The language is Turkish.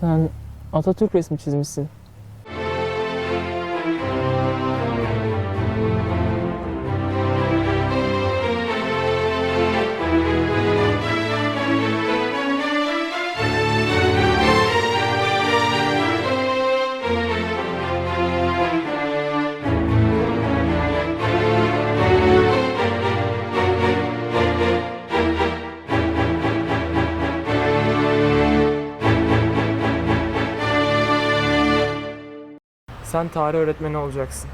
Sen Atatürk resmi çizmişsin. Sen tarih öğretmeni olacaksın.